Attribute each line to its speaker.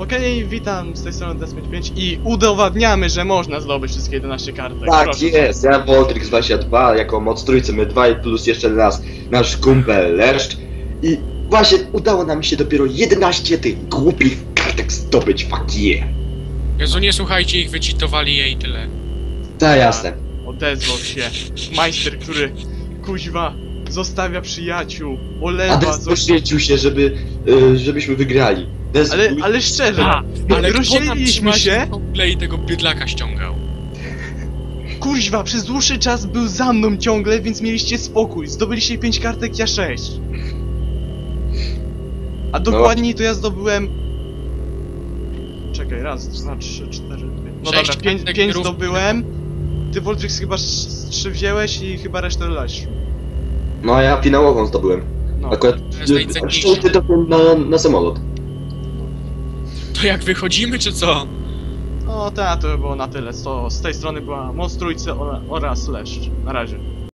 Speaker 1: Okej, witam z tej strony DS55 i udowadniamy, że można zdobyć wszystkie 11 kartek.
Speaker 2: Tak
Speaker 1: Proszę.
Speaker 2: jest, ja Voltrix 22 jako moc trójcy, my dwaj plus jeszcze raz nasz kumpel Leszcz i właśnie udało nam się dopiero 11 tych głupich kartek zdobyć, fuck yeah.
Speaker 3: Jezu, nie słuchajcie ich, wycitowali jej i tyle.
Speaker 2: Tak, jasne.
Speaker 1: Odezwał się majster, który kuźwa zostawia przyjaciół,
Speaker 2: A
Speaker 1: olewa, zoś...
Speaker 2: poświęcił się, żeby, y, żebyśmy wygrali.
Speaker 1: Ale, ale szczerze,
Speaker 3: A, ale
Speaker 1: rozdzieliliśmy się,
Speaker 3: ciągle i tego bydlaka ściągał?
Speaker 1: kuźwa, przez dłuższy czas był za mną ciągle, więc mieliście spokój, zdobyliście 5 kartek, ja 6. A dokładniej to ja zdobyłem... Czekaj, raz, dwa, trzy, cztery. No
Speaker 3: Sześć
Speaker 1: dobra, 5
Speaker 3: kartek
Speaker 1: pięć
Speaker 3: równo.
Speaker 1: zdobyłem, ty Voltrix chyba 3 wziąłeś i chyba resztę Leszcz.
Speaker 2: No a ja finałową zdobyłem.
Speaker 1: No.
Speaker 2: Akurat
Speaker 3: To jest najcenniejsze.
Speaker 2: szczęście to na, na samolot.
Speaker 3: To jak wychodzimy, czy co?
Speaker 1: No tak, to było na tyle. To z tej strony była ora- oraz Leszcz. Na razie.